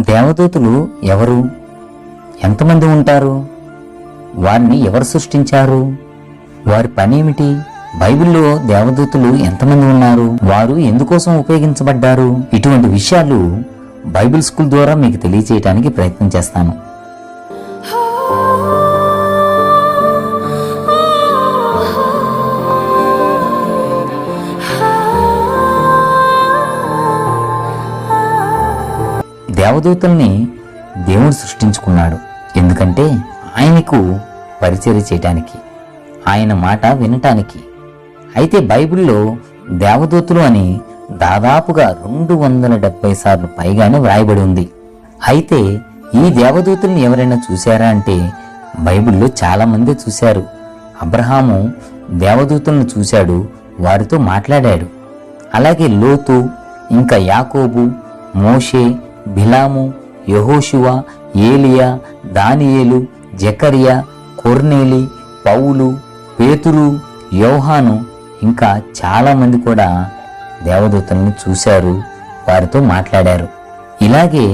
దేవదూతలు ఎవరు? ఎంతమంది ఉంటారు? వారిని ఎవరు సృష్టించారు? వారి పని ఏమిటి బైబిల్లో దేవదూతలు ఎంతమంది ఉన్నారు? వారు ఎందుకోసం ఉపయోగించబడ్డారు? ఇటువంటి విషయాలు బైబిల్ స్కూల్ ద్వారా మీకు తెలియజేయడానికి ప్రయత్నం చేస్తాను. దేవదూతల్ని దేవుడు సృష్టించుకున్నాడు. ఎందుకంటే ఆయనకు పరిచర్య చేయటానికి ఆయన మాట వినటానికి. అయితే బైబిల్లో దేవదూతులు అని దాదాపుగా రెండు వందల డెబ్బై సార్లు పైగానే వ్రాయబడి ఉంది. అయితే ఈ దేవదూతుల్ని ఎవరైనా చూశారా అంటే బైబిల్లో చాలామంది చూశారు. అబ్రహాము దేవదూతులను చూశాడు వారితో మాట్లాడాడు. అలాగే లోతు ఇంకా యాకోబు మోషే బిలాము యహోశివ ఏలియా దానియేలు జకరియా కొర్నేలి పౌలు పేతురు యోహాను ఇంకా చాలామంది కూడా దేవదూతలను చూశారు వారితో మాట్లాడారు. ఇలాగే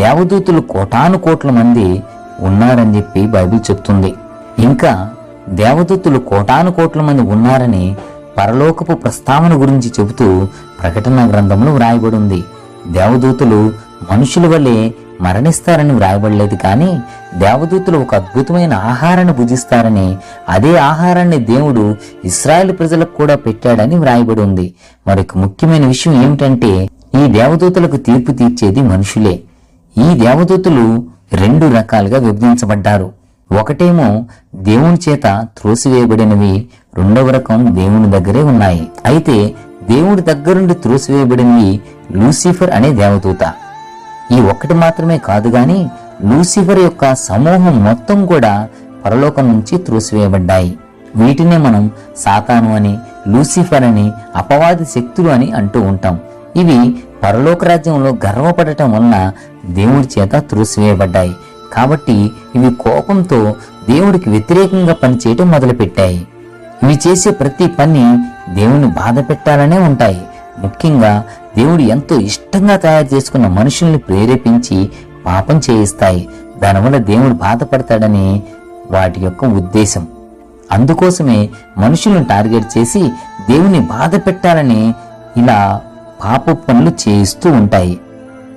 దేవదూతలు కోటాను కోట్ల మంది ఉన్నారని చెప్పి బైబిల్ చెప్తుంది. ఇంకా దేవదూతలు కోటాను కోట్ల మంది ఉన్నారని పరలోకపు ప్రస్తావన గురించి చెబుతూ ప్రకటన గ్రంథంలో వ్రాయబడి ఉంది. దేవదూతలు మనుషుల వల్లే మరణిస్తారని వ్రాయబడలేదు కానీ దేవదూతలు ఒక అద్భుతమైన ఆహారాన్ని భుజిస్తారని అదే ఆహారాన్ని దేవుడు ఇస్రాయేల్ ప్రజలకు కూడా పెట్టాడని వ్రాయబడి ఉంది. మరొక ముఖ్యమైన విషయం ఏమిటంటే ఈ దేవదూతలకు తీర్పు తీర్చేది మనుషులే. ఈ దేవదూతలు రెండు రకాలుగా విభజించబడ్డారు. ఒకటేమో దేవుని చేత త్రోసివేయబడినవి రెండవ రకం దేవుని దగ్గరే ఉన్నాయి. అయితే దేవుడి దగ్గరుండి త్రోసివేయబడినవి లూసిఫర్ అనే దేవదూత. ఈ ఒక్కటి మాత్రమే కాదు గాని లూసిఫర్ యొక్క సమూహం మొత్తం కూడా పరలోకం నుంచి త్రోసివేయబడ్డాయి. వీటినే మనం సాతాను అని లూసిఫర్ అని అపవాది శక్తులు అని అంటూ ఉంటాం. ఇవి పరలోక రాజ్యంలో గర్వపడటం వలన దేవుడి చేత త్రోసివేయబడ్డాయి. కాబట్టి ఇవి కోపంతో దేవుడికి వ్యతిరేకంగా పనిచేయటం మొదలుపెట్టాయి. ఇవి చేసే ప్రతి పని దేవుని బాధ పెట్టాలనే ఉంటాయి. ముఖ్యంగా దేవుడు ఎంతో ఇష్టంగా తయారు చేసుకున్న మనుషుల్ని ప్రేరేపించి పాపం చేయిస్తాయి. దానివల్ల దేవుడు బాధపడతాడని వాటి యొక్క ఉద్దేశం. అందుకోసమే మనుషులను టార్గెట్ చేసి దేవుని బాధ పెట్టాలని ఇలా పాప పనులు చేయిస్తూ ఉంటాయి.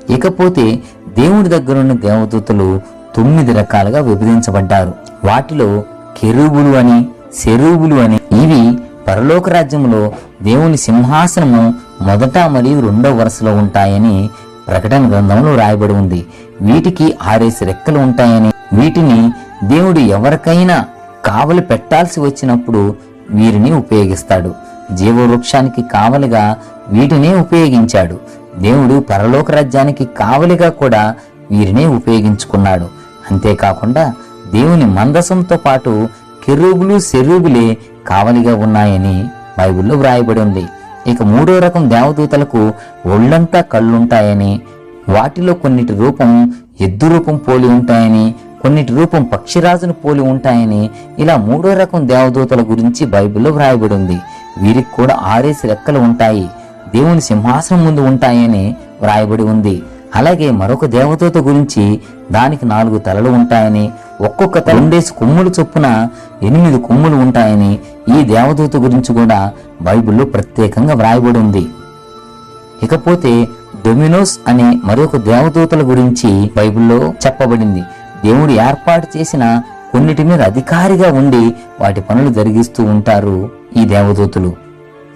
ఇకపోతే దేవుడి దగ్గరున్న దేవదూతలు తొమ్మిది రకాలుగా విభజించబడ్డారు. వాటిలో కెరూబులు అని శరూబులు అని ఇవి పరలోక రాజ్యంలో దేవుని సింహాసనము మొదట మరియు రెండో వరుసలో ఉంటాయని ప్రకటన గ్రంథంలో రాయబడి ఉంది. వీటికి ఆరేసి రెక్కలు ఉంటాయని వీటిని దేవుడు ఎవరికైనా కావలి పెట్టాల్సి వచ్చినప్పుడు వీరిని ఉపయోగిస్తాడు. జీవవృక్షానికి కావలిగా వీటినే ఉపయోగించాడు. దేవుడు పరలోక రాజ్యానికి కావలిగా కూడా వీరినే ఉపయోగించుకున్నాడు. అంతేకాకుండా దేవుని మందసంతో పాటు కెరూబులు సెరూబులే కావలిగా ఉన్నాయని బైబిల్లో వ్రాయబడి ఉంది. ఇక మూడో రకం దేవదూతలకు ఒళ్ళంతా కళ్ళుంటాయని వాటిలో కొన్నిటి రూపం ఎద్దు రూపం పోలి ఉంటాయని కొన్నిటి రూపం పక్షిరాజును పోలి ఉంటాయని ఇలా మూడో రకం దేవదూతల గురించి బైబిల్లో వ్రాయబడి ఉంది వీరికి కూడా ఆరేసి రెక్కలు ఉంటాయి. దేవుని సింహాసనం ముందు ఉంటాయని వ్రాయబడి ఉంది. అలాగే మరొక దేవదూత గురించి దానికి నాలుగు తలలు ఉంటాయని ఒక్కొక్క తల కొమ్ములు చొప్పున ఎనిమిది కొమ్ములు ఉంటాయని ఈ దేవదూత గురించి కూడా బైబిల్లో ప్రత్యేకంగా వ్రాయబడి ఉంది. ఇకపోతే డొమినోస్ అనే మరొక దేవదూతల గురించి బైబిల్లో చెప్పబడింది. దేవుడు ఏర్పాటు చేసిన కొన్నిటి మీద అధికారిగా ఉండి వాటి పనులు జరిగిస్తూ ఉంటారు ఈ దేవదూతలు.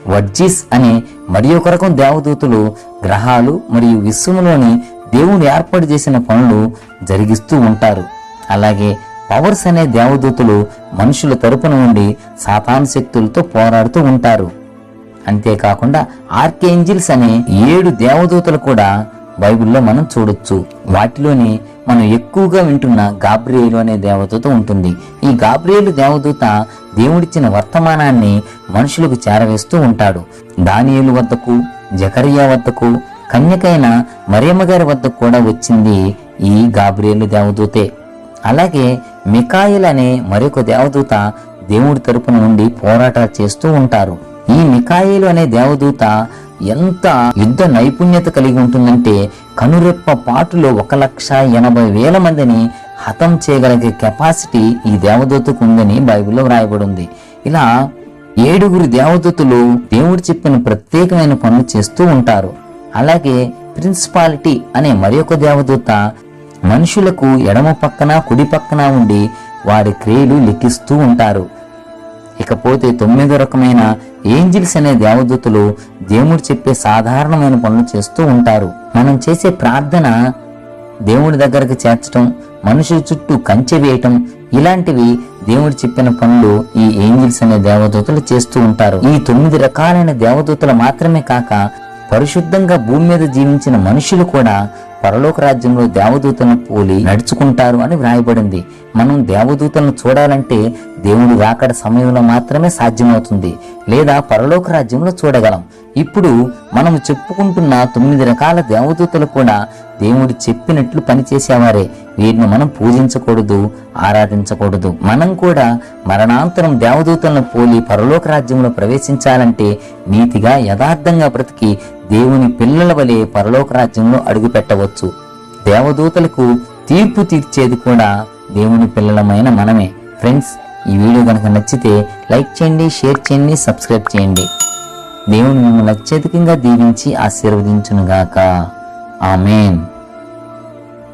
వర్జిస్ అనే మరి ఒక రకం దేవదూతలు గ్రహాలు మరియు విశ్వములోని దేవుడు ఏర్పాటు చేసిన పనులు జరిగిస్తూ ఉంటారు. అలాగే పవర్స్ అనే దేవదూతలు మనుషుల తరపున ఉండి సాతాన్ శక్తులతో పోరాడుతూ ఉంటారు. అంతేకాకుండా ఆర్కేంజిల్స్ అనే ఏడు దేవదూతలు కూడా బైబిల్లో మనం చూడొచ్చు. వాటిలోని మనం ఎక్కువగా వింటున్న గాబ్రియేలు అనే దేవదూత ఉంటుంది. ఈ గాబ్రియేలు దేవదూత దేవుడిచ్చిన వర్తమానాన్ని మనుషులకు చేరవేస్తూ ఉంటాడు. దానియేలు వద్దకు జకరియా వద్దకు కన్యకైన మరియమ్మ గారి వద్దకు కూడా వచ్చింది ఈ గాబ్రియేలు దేవదూతే. అలాగే మికాయిల్ అనే మరొక దేవదూత దేవుడి తరపున ఉండి పోరాటాలు చేస్తూ ఉంటారు. ఈ మికాయిలు అనే దేవదూత ఎంత యుద్ధ నైపుణ్యత కలిగి ఉంటుందంటే కనురెప్ప పాటులో ఒక లక్ష ఎనభై వేల మందిని హతం చేయగలిగే కెపాసిటీ ఈ దేవదూతకు ఉందని బైబిల్లో వ్రాయబడింది. ఇలా ఏడుగురు దేవదూతలు దేవుడు చెప్పిన ప్రత్యేకమైన పనులు చేస్తూ ఉంటారు. అలాగే ప్రిన్సిపాలిటీ అనే మరి దేవదూత మనుషులకు ఎడమ పక్కన కుడి పక్కన ఉండి వారి క్రియలు లెక్కిస్తూ ఉంటారు. ఇకపోతే తొమ్మిదో రకమైన ఏంజిల్స్ అనే దేవదూతలు దేవుడు చెప్పే సాధారణమైన పనులు చేస్తూ ఉంటారు. మనం చేసే ప్రార్థన దేవుడి దగ్గరకు చేర్చడం మనుషుల చుట్టూ కంచె వేయటం ఇలాంటివి దేవుడు చెప్పిన పనులు ఈ ఏంజిల్స్ అనే దేవదూతలు చేస్తూ ఉంటారు. ఈ తొమ్మిది రకాలైన దేవదూతలు మాత్రమే కాక పరిశుద్ధంగా భూమి మీద జీవించిన మనుషులు కూడా పరలోక రాజ్యంలో దేవదూతలను పోలి నడుచుకుంటారు అని వ్రాయబడింది. మనం దేవదూతలను చూడాలంటే దేవుడు రాకడ సమయంలో మాత్రమే సాధ్యమవుతుంది లేదా పరలోక రాజ్యంలో చూడగలం. ఇప్పుడు మనం చెప్పుకుంటున్న తొమ్మిది రకాల దేవదూతలు కూడా దేవుడు చెప్పినట్లు పనిచేసేవారే. వీరిని మనం పూజించకూడదు ఆరాధించకూడదు. మనం కూడా మరణాంతరం దేవదూతలను పోలి పరలోక రాజ్యంలో ప్రవేశించాలంటే నీతిగా యథార్థంగా బ్రతికి దేవుని పిల్లల వలె పరలోక రాజ్యంలో అడుగుపెట్టవచ్చు. దేవదూతలకు తీర్పు తీర్చేది కూడా దేవుని పిల్లలమైన మనమే. ఫ్రెండ్స్ ఈ వీడియో కనుక నచ్చితే లైక్ చేయండి షేర్ చేయండి సబ్స్క్రైబ్ చేయండి. దేవుని మిమ్మల్ని అత్యధికంగా దీవించి ఆశీర్వదించునుగాక. ఆమెన్.